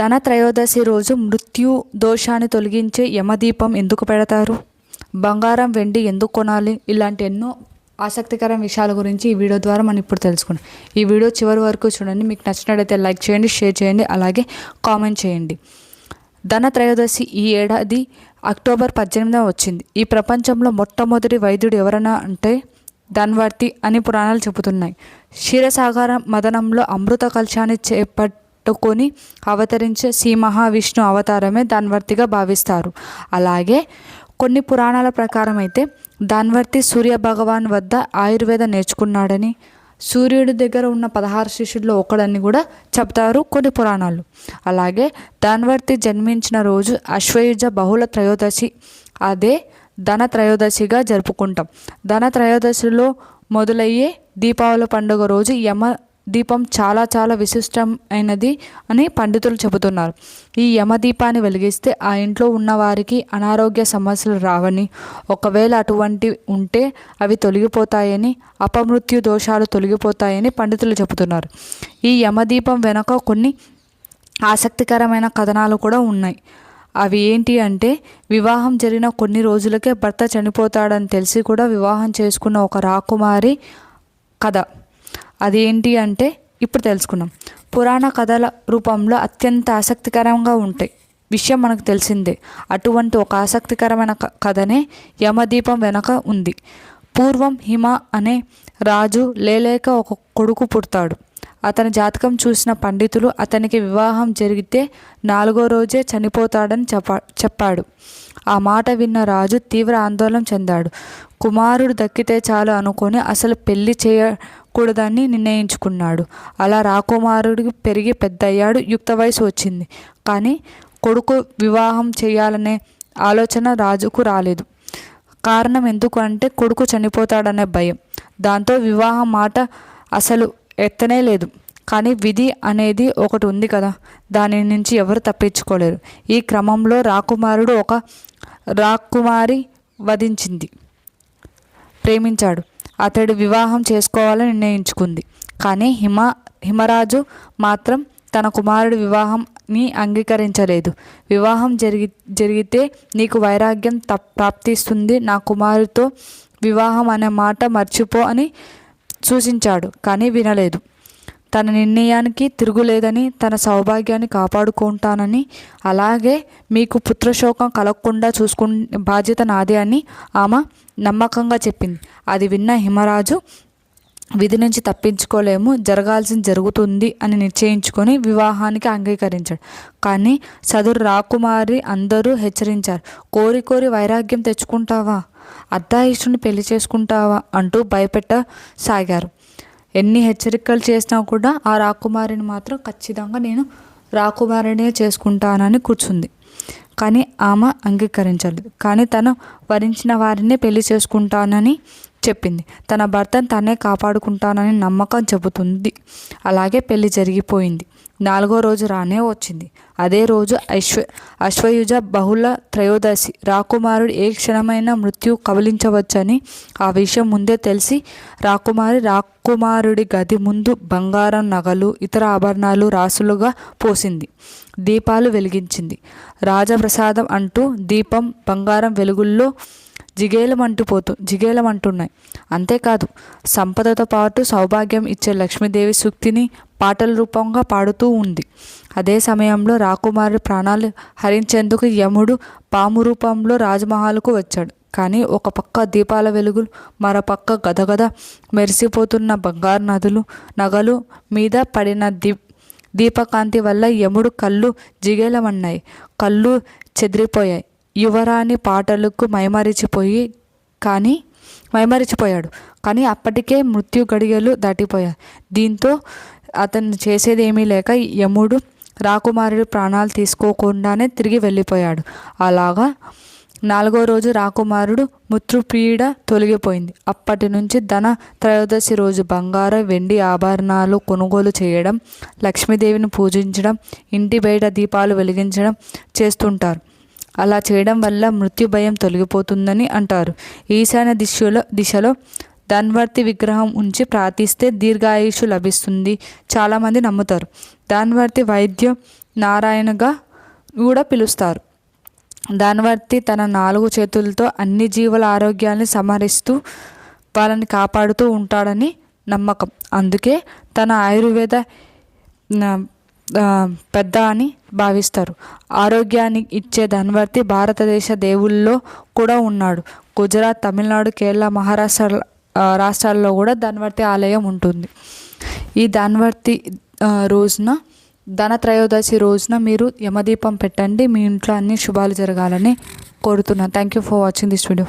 ధన త్రయోదశి రోజు మృత్యు దోషాన్ని తొలగించే యమదీపం ఎందుకు పెడతారు? బంగారం వెండి ఎందుకు కొనాలి? ఇలాంటి ఎన్నో ఆసక్తికర విషయాల గురించి ఈ వీడియో ద్వారా మనం ఇప్పుడు తెలుసుకున్నాం. ఈ వీడియో చివరి వరకు చూడండి. మీకు నచ్చినట్లయితే లైక్ చేయండి షేర్ చేయండి అలాగే కామెంట్ చేయండి. ధన త్రయోదశి ఈ ఏడాది అక్టోబర్ పద్దెనిమిదవ వచ్చింది. ఈ ప్రపంచంలో మొట్టమొదటి వైద్యుడు ఎవరైనా అంటే ధన్వర్తి అని పురాణాలు చెబుతున్నాయి. క్షీరసాగర మదనంలో అమృత కలశాన్ని పట్టుకొని అవతరించే శ్రీ మహావిష్ణు అవతారమే ధన్వర్తిగా భావిస్తారు. అలాగే కొన్ని పురాణాల ప్రకారం అయితే ధన్వర్తి సూర్య భగవాన్ వద్ద ఆయుర్వేద నేర్చుకున్నాడని సూర్యుడి దగ్గర ఉన్న పదహారు శిష్యుల్లో ఒకడని కూడా చెప్తారు కొన్ని పురాణాలు. అలాగే ధన్వర్తి జన్మించిన రోజు అశ్వయుజ బహుళ త్రయోదశి అదే ధన త్రయోదశిగా జరుపుకుంటాం. ధన త్రయోదశిలో మొదలయ్యే దీపావళి పండుగ రోజు యమ దీపం చాలా చాలా విశిష్టమైనది అని పండితులు చెబుతున్నారు. ఈ యమదీపాన్ని వెలిగిస్తే ఆ ఇంట్లో ఉన్న వారికి అనారోగ్య సమస్యలు రావని ఒకవేళ అటువంటి ఉంటే అవి తొలగిపోతాయని అపమృత్యు దోషాలు తొలగిపోతాయని పండితులు చెబుతున్నారు. ఈ యమదీపం వెనక కొన్ని ఆసక్తికరమైన కథనాలు కూడా ఉన్నాయి. అవి ఏంటి అంటే వివాహం జరిగిన కొన్ని రోజులకే భర్త చనిపోతాడని తెలిసి కూడా వివాహం చేసుకున్న ఒక రాకుమారి కథ. అది ఏంటి అంటే ఇప్పుడు తెలుసుకున్నాం పురాణ కథల రూపంలో అత్యంత ఆసక్తికరంగా ఉంటాయి విషయం మనకు తెలిసిందే. అటువంటి ఒక ఆసక్తికరమైన క- కథనే యమదీపం వెనక ఉంది. పూర్వం హిమ అనే రాజు లేలేక ఒక కొడుకు పుడతాడు. అతని జాతకం చూసిన పండితులు అతనికి వివాహం జరిగితే నాలుగో రోజే చనిపోతాడని చెప్పా చెప్పాడు. ఆ మాట విన్న రాజు తీవ్ర ఆందోళన చెందాడు. కుమారుడు దక్కితే చాలు అనుకొని అసలు పెళ్ళి చేయకూడదని నిర్ణయించుకున్నాడు. అలా రాకుమారుడికి పెరిగి పెద్దయ్యాడు యుక్త వయసు వచ్చింది. కానీ కొడుకు వివాహం చేయాలనే ఆలోచన రాజుకు రాలేదు. కారణం ఎందుకు అంటే కొడుకు చనిపోతాడనే భయం. దాంతో వివాహం మాట అసలు ఎత్తనే లేదు. కానీ విధి అనేది ఒకటి ఉంది కదా దాని నుంచి ఎవరు తప్పించుకోలేరు. ఈ క్రమంలో రాకుమారుడు ఒక రాకుమారి వధించింది. ప్రేమించాడు. అతడు వివాహం చేసుకోవాలని నిర్ణయించుకుంది. కానీ హిమ హిమరాజు మాత్రం తన కుమారుడు వివాహంని అంగీకరించలేదు. వివాహం జరిగి జరిగితే నీకు వైరాగ్యం తప్ ప్రాప్తిస్తుంది. నా కుమారుతో వివాహం అనే మాట మర్చిపో అని సూచించాడు కానీ వినలేదు. తన నిర్ణయానికి తిరుగులేదని తన సౌభాగ్యాన్ని కాపాడుకుంటానని అలాగే మీకు పుత్రశోకం కలగకుండా చూసుకు బాధ్యత నాదే అని ఆమె నమ్మకంగా చెప్పింది. అది విన్న హిమరాజు విధి నుంచి తప్పించుకోలేము జరగాల్సింది జరుగుతుంది అని నిశ్చయించుకొని వివాహానికి అంగీకరించాడు. కానీ సదురు రాకుమారి అందరూ హెచ్చరించారు. కోరి కోరి వైరాగ్యం తెచ్చుకుంటావా? అర్ధాయుషుని పెళ్ళి చేసుకుంటావా? అంటూ భయపెట్టసాగారు. ఎన్ని హెచ్చరికలు చేసినా కూడా ఆ రాకుమారిని మాత్రం ఖచ్చితంగా నేను రాకుమారినే చేసుకుంటానని కూర్చుంది. కానీ ఆమె అంగీకరించలేదు. కానీ తను వరించిన వారినే పెళ్ళి చేసుకుంటానని చెప్పింది. తన భర్తను తనే కాపాడుకుంటానని నమ్మకం చెబుతుంది. అలాగే పెళ్ళి జరిగిపోయింది. నాలుగో రోజు రానే వచ్చింది. అదే రోజు అశ్వ అశ్వయుజ బహుళ త్రయోదశి. రాకుమారుడు ఏ క్షణమైన మృత్యు కబలించవచ్చని ఆ విషయం ముందే తెలిసి రాకుమారి రాకుమారుడి గది ముందు బంగారం నగలు ఇతర ఆభరణాలు రాసులుగా పోసింది. దీపాలు వెలిగించింది. రాజప్రసాదం అంటూ దీపం బంగారం వెలుగుల్లో జిగేలమంటుపోతూ జిగేలమంటున్నాయి. అంతేకాదు సంపదతో పాటు సౌభాగ్యం ఇచ్చే లక్ష్మీదేవి సూక్తిని పాటల రూపంగా పాడుతూ ఉంది. అదే సమయంలో రాకుమారి ప్రాణాలు హరించేందుకు యముడు పాము రూపంలో రాజమహల్కు వచ్చాడు. కానీ ఒక పక్క దీపాల వెలుగులు మరోపక్క గదగద మెరిసిపోతున్న బంగారు నదులు నగలు మీద పడిన దీప్ దీపకాంతి వల్ల యముడు కళ్ళు జిగేలమన్నాయి. కళ్ళు చెదిరిపోయాయి. యువరాణి పాటలకు మైమరిచిపోయి కానీ మైమరిచిపోయాడు. కానీ అప్పటికే మృత్యు గడియలు దాటిపోయాయి. దీంతో అతను చేసేదేమీ లేక యముడు రాకుమారుడు ప్రాణాలు తీసుకోకుండానే తిరిగి వెళ్ళిపోయాడు. అలాగా నాలుగో రోజు రాకుమారుడు మృత్యుపీడ తొలగిపోయింది. అప్పటి నుంచి ధన త్రయోదశి రోజు బంగారం వెండి ఆభరణాలు కొనుగోలు చేయడం లక్ష్మీదేవిని పూజించడం ఇంటి బయట దీపాలు వెలిగించడం చేస్తుంటారు. అలా చేయడం వల్ల మృత్యు భయం తొలగిపోతుందని అంటారు. ఈశాన్య దిశలో దిశలో ధన్వర్తి విగ్రహం ఉంచి ప్రార్థిస్తే దీర్ఘాయుషు లభిస్తుంది. చాలామంది నమ్ముతారు. ధన్వర్తి వైద్యం నారాయణగా కూడా పిలుస్తారు. ధన్వర్తి తన నాలుగు చేతులతో అన్ని జీవుల ఆరోగ్యాన్ని సమరిస్తూ వాళ్ళని కాపాడుతూ ఉంటాడని నమ్మకం. అందుకే తన ఆయుర్వేద పెద్ద అని భావిస్తారు. ఆరోగ్యాన్ని ఇచ్చే ధన్వర్తి భారతదేశ దేవుళ్ళలో కూడా ఉన్నాడు. గుజరాత్ తమిళనాడు కేరళ మహారాష్ట్ర రాష్ట్రాల్లో కూడా ధన్వర్తి ఆలయం ఉంటుంది. ఈ ధన్వర్తి రోజున రోజున ధనత్రయోదశి రోజున మీరు యమదీపం పెట్టండి. మీ ఇంట్లో అన్ని శుభాలు జరగాలని కోరుతున్నాను. Thank you for watching this video